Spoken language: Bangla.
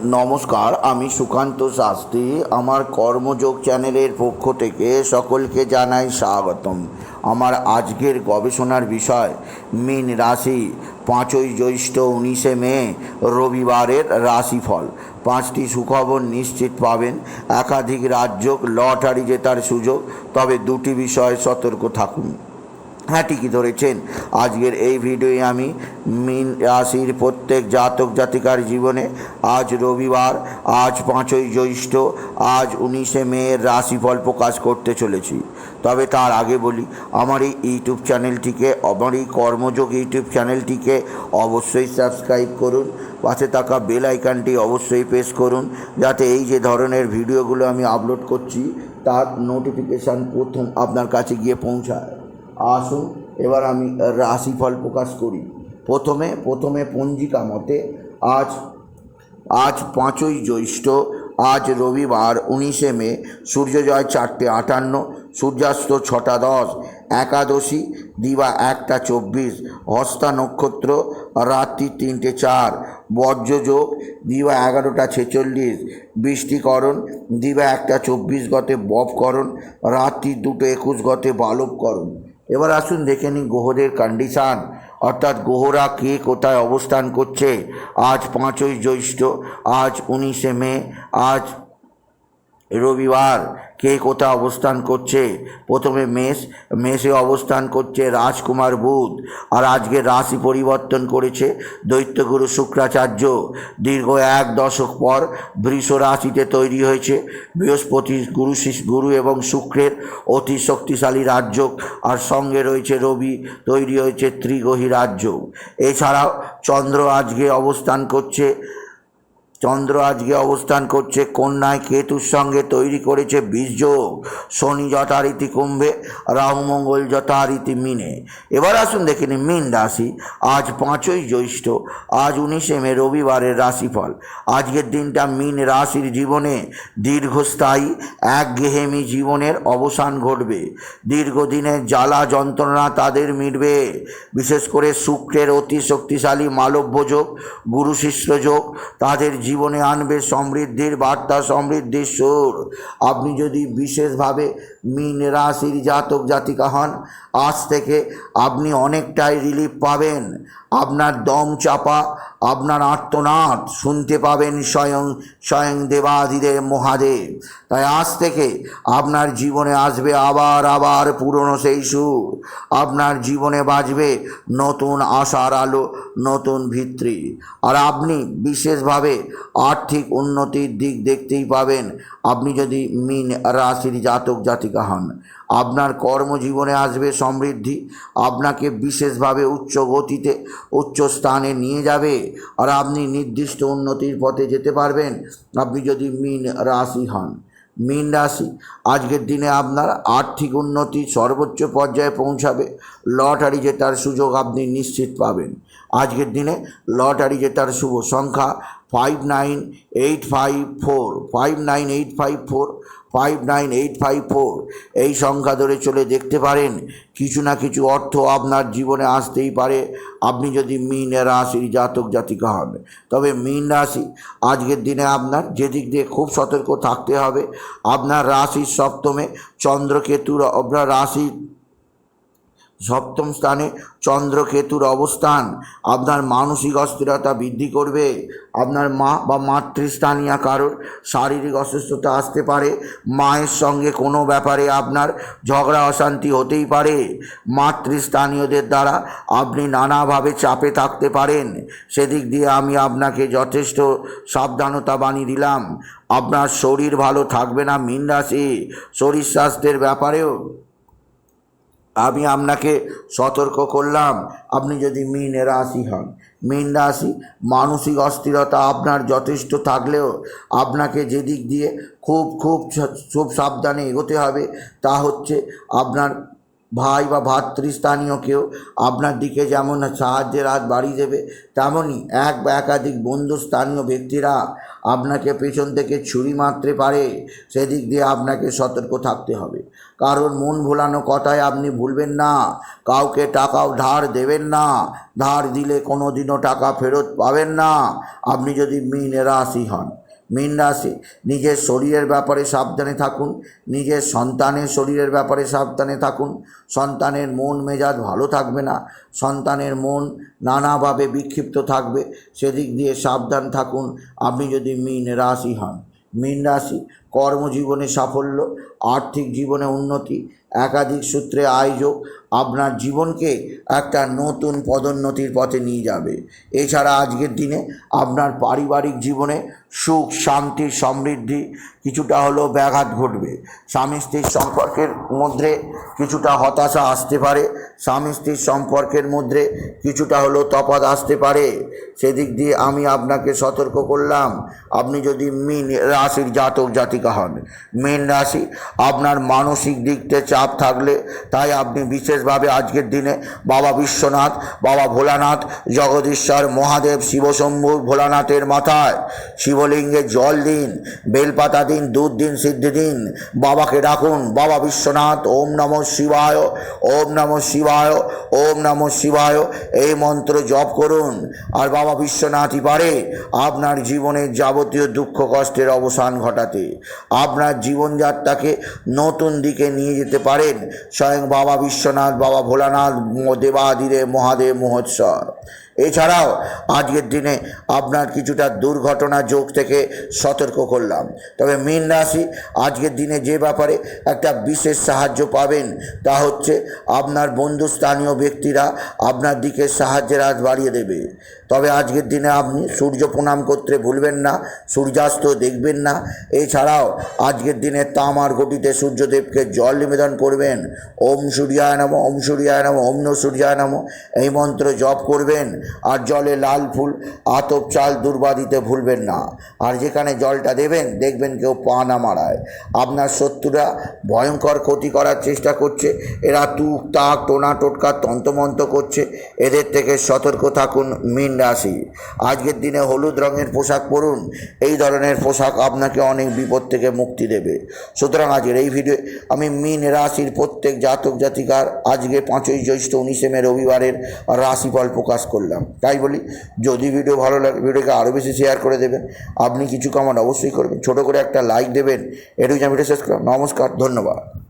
নমস্কার, আমি সুকান্ত শাস্ত্রী। আমার কর্মযোগ চ্যানেলের পক্ষ থেকে সকলকে জানাই স্বাগতম। আমার আজকের গবেষণার বিষয়, মীন রাশি। পাঁচই জ্যৈষ্ঠ উনিশে মে, রবিবারের রাশিফল। পাঁচটি সুখবর নিশ্চিত পাবেন। একাধিক রাজ্য লটারি জেতার সুযোগ। তবে দুটি বিষয়ে সতর্ক থাকুন। হ্যাঁ ঠিকই ধরেছেন। আজকের এই ভিডিওয়ে আমি মিন রাশির প্রত্যেক জাতক জাতিকার জীবনে আজ রবিবার, আজ পাঁচই জ্যৈষ্ঠ, আজ উনিশে মেয়ের রাশিফল প্রকাশ করতে চলেছি। তবে তার আগে বলি, আমার এই ইউটিউব চ্যানেলটিকে, আমার এই কর্মযোগ ইউটিউব চ্যানেলটিকে অবশ্যই সাবস্ক্রাইব করুন, পাশে থাকা বেল আইকনটি অবশ্যই প্রেস করুন, যাতে এই যে ধরনের ভিডিওগুলো আমি আপলোড করছি, তার নোটিফিকেশান প্রথম আপনার কাছে গিয়ে পৌঁছায়। আসুন, এবার আমি রাশিফল প্রকাশ করি। প্রথমে প্রথমে পঞ্জিকা মতে আজ আজ পাঁচই জ্যৈষ্ঠ, আজ রবিবার উনিশে মে, সূর্যোদয় চারটে আটান্ন, সূর্যাস্ত ছটা দশ, একাদশী, দিবা একটা চব্বিশ, হস্তা নক্ষত্র, রাত্রি তিনটে চার, বজ্রযোগ, দিবা এগারোটা ছেচল্লিশ, বৃষ্টিকরণ, দিবা একটা চব্বিশ গতে বপকরণ, রাত্রি দুটো একুশ গতে বালবকরণ। এবার আসুন দেখে নিই গ্রহদের কন্ডিশান অর্থাৎ গ্রহরা কে কোথায় অবস্থান করছে? আজ পাঁচই জ্যৈষ্ঠ, আজ উনিশে মে, আজ রবিবার কে কোথায় অবস্থান করছে? প্রথমে মেষ, মেষে অবস্থান করছে রাজকুমার বুধ আর আজকে রাশি পরিবর্তন করেছে দৈত্যগুরু শুক্রাচার্য। দীর্ঘ এক দশক পর বৃষ রাশিতে তৈরি হয়েছে। বৃহস্পতি গুরু গুরু এবং শুক্রের অতি শক্তিশালী রাজ্য আর সঙ্গে রয়েছে রবি, তৈরি হয়েছে ত্রিগ্রহী রাজ্য। এছাড়াও চন্দ্র আজকে অবস্থান করছে চন্দ্র আজকে অবস্থান করছে কন্যায় কেতুর সঙ্গে তৈরি করেছে বীর্যোগ শনি যথারীতি কুম্ভে, রাহু মঙ্গল যথারীতি মিনে। এবার আসুন দেখে নিন মিন রাশি। আজ পাঁচই জ্যৈষ্ঠ, আজ উনিশে মে রবিবারের রাশিফল। আজকের দিনটা মিন রাশির জীবনে দীর্ঘস্থায়ী একঘেহেমি জীবনের অবসান ঘটবে। দীর্ঘদিনের জ্বালা যন্ত্রণা তাদের মিটবে। বিশেষ করে শুক্রের অতি শক্তিশালী মালব্যযোগ গুরু শিষ্য যোগ, তাদের জীবনে আনবে সমৃদ্ধির বার্তা সমৃদ্ধির সুর। আপনি যদি বিশেষভাবে মীন রাশির জাতক জাতিকা হন। আজ থেকে আপনি অনেকটাই রিলিফ পাবেন। আপনার দম চাপা, আপনার আর্তনাদ শুনতে পাবেন স্বয়ং স্বয়ং দেবাদিদের মহাদেব। তাই আজ থেকে আপনার জীবনে আসবে আবার আবার পুরনো সেই সুর। আপনার জীবনে বাজবে নতুন আশার আলো, নতুন ভিত্তি। আর আপনি বিশেষভাবে আর্থিক উন্নতির দিক দেখতেই পাবেন। আপনি যদি মিন রাশির জাতক জাতিকা হন। আপনার কর্মজীবনে আসবে সমৃদ্ধি। আপনাকে বিশেষভাবে উচ্চ গতিতে উচ্চ স্থানে নিয়ে যাবে আর আপনি নির্দিষ্ট উন্নতির পথে যেতে পারবেন। আপনি যদি মিন রাশি হন, মীন রাশি, আজকের দিনে আপনার আর্থিক উন্নতি সর্বোচ্চ পর্যায়ে পৌঁছাবে। লটারি জেতার সুযোগ আপনি নিশ্চিত পাবেন। আজকের দিনে লটারি জেতার শুভ সংখ্যা five nine eight five four five nine eight five four five nine eight five four এই সংখ্যা ধরে চলে দেখতে পারেন, কিছু না কিছু অর্থ আপনার জীবনে আসতেই পারে। আপনি যদি মিন রাশির জাতক জাতিকা হন, তবে মিন রাশি আজকের দিনে আপনার যেদিক দিয়ে খুব সতর্ক থাকতে হবে। আপনার রাশির সপ্তমে চন্দ্রকেতুর আপনার রাশি সপ্তম স্থানে চন্দ্রকেতুর অবস্থান। আপনার মানসিক অস্থিরতা বৃদ্ধি করবে। আপনার মা বা মাতৃস্থানীয় কারোর শারীরিক অসুস্থতা আসতে পারে। মায়ের সঙ্গে কোনো ব্যাপারে আপনার ঝগড়া, অশান্তি হতেই পারে। মাতৃস্থানীয়দের দ্বারা আপনি নানাভাবে চাপে থাকতে পারেন। সেদিক দিয়ে আমি আপনাকে যথেষ্ট সাবধানতা বানিয়ে দিলাম। আপনার শরীর ভালো থাকবে না মিন শরীর স্বাস্থ্যের ব্যাপারেও আমি আপনাকে সতর্ক করলাম। আপনি যদি মিন রাশি হন, মিন রাশি মানসিক অস্থিরতা আপনার যথেষ্ট থাকলেও আপনাকে যেদিক দিয়ে খুব খুব খুব সাবধানে এগোতে হবে, তা হচ্ছে আপনার ভাই বা ভাতৃস্থানীয় কেউ আপনার দিকে যেমন সাহায্যের হাত বাড়িয়ে দেবে, তেমনই এক বা একাধিক বন্ধু স্থানীয় ব্যক্তিরা আপনাকে পেছন থেকে ছুরি মারতে পারে, সেদিক দিয়ে আপনাকে সতর্ক থাকতে হবে। কারণ মন ভোলানো কথায় আপনি ভুলবেন না, কাউকে টাকাও ধার দেবেন না, ধার দিলে কোনো দিনও টাকা ফেরত পাবেন না। আপনি যদি মিন রাশি হন মীন রাশি, নিজের শরীরের ব্যাপারে সাবধানে থাকুন, নিজের সন্তানের শরীরের ব্যাপারে সাবধানে থাকুন, সন্তানের মন মেজাজ ভালো থাকবে না, সন্তানের মন নানাভাবে বিক্ষিপ্ত থাকবে, সেদিক দিয়ে সাবধান থাকুন, আপনি যদি মীন রাশি হন। মীন রাশি, কর্মজীবনে সাফল্য, আর্থিক জীবনে উন্নতি, একাধিক সূত্রে আয়োজক আপনার জীবনকে একটা নতুন পদোন্নতির পথে নিয়ে যাবে। এছাড়া আজকের দিনে আপনার পারিবারিক জীবনে সুখ, শান্তি, সমৃদ্ধি কিছুটা হলেও ব্যাঘাত ঘটবে। স্বামী স্ত্রীর সম্পর্কের মধ্যে কিছুটা হতাশা আসতে পারে। স্বামী স্ত্রীর সম্পর্কের মধ্যে কিছুটা হলেও তফাৎ আসতে পারে। সেদিক দিয়ে আমি আপনাকে সতর্ক করলাম, আপনি যদি মিন রাশির জাতক জাতিকা হন, মীন রাশি আপনার মানসিক দিকতে চাপ থাকলে তাই আপনি বিশেষভাবে আজকের দিনে বাবা বিশ্বনাথ, বাবা ভোলানাথ, জগদীশ্বর, মহাদেব, শিবশম্ভু ভোলানাথের মাথায় শিবলিঙ্গে জল দিন, বেলপাতা দিন, দুধ দিন, সিদ্ধি দিন, বাবাকে ডাকুন, বাবা বিশ্বনাথ, ওম নম শিবায়, ওম নম শিবায়, ওম নম শিবায়, এই মন্ত্র জপ করুন। আর বাবা বিশ্বনাথই পারে আপনার জীবনের যাবতীয় দুঃখ কষ্টের অবসান ঘটাতে। আপনার জীবনযাত্রাকে নতুন দিকে নিয়ে যেতে পারেন স্বয়ং বাবা বিশ্বনাথ বাবা ভোলানাথ দেবাদিদেব মহাদেব মহোৎসব। এছাড়াও আজকের দিনে আপনার কিছুটা দুর্ঘটনা যোগ থেকে সতর্ক করলাম। তবে মীন রাশি আজকের দিনে যে ব্যাপারে একটা বিশেষ সাহায্য পাবেন তা হচ্ছে আপনার বন্ধু স্থানীয় ব্যক্তিরা আপনার দিকে সাহায্যের হাত বাড়িয়ে দেবে। তবে আজকের দিনে আপনি সূর্য প্রণাম করতে ভুলবেন না, সূর্যাস্ত দেখবেন না। এছাড়াও আজকের দিনে তামার গটিতে সূর্যদেবকে জল নিবেদন করবেন। ওম সূর্যায় নম, ওম সূর্যায় নম, ওম সূর্যায় নম, এই মন্ত্র জপ করবেন। আর জলে লাল ফুল, আতপ চাল দুর্বা দিতে ভুলবেন না। আর যেখানে জলটা দেবেন, দেখবেন কেউ পা না মারায়। আপনার শত্রুরা ভয়ঙ্কর ক্ষতি করার চেষ্টা করছে। এরা তুক, তাক, টোনা, টোটকা, তন্তমন্ত করছে। এদের থেকে সতর্ক থাকুন মীন রাশি। আজকের দিনে হলুদ রঙের পোশাক পরুন। এই ধরনের পোশাক আপনাকে অনেক বিপদ থেকে মুক্তি দেবে। সুতরাং আজকের এই ভিডিও, আমি মীন রাশির প্রত্যেক জাতক জাতিকার আজকে পাঁচই জ্যৈষ্ঠ উনিশে মে রবিবারের রাশিফল প্রকাশ করলাম। তাই বলি, যদি ভিডিও ভালো লাগে ভিডিওকে আরও বেশি শেয়ার করে দেবেন। আপনি কিছু কামান অবশ্যই করবেন। ছোটো করে একটা লাইক দেবেন। এটুকু আমি শেষ করলাম। নমস্কার, ধন্যবাদ।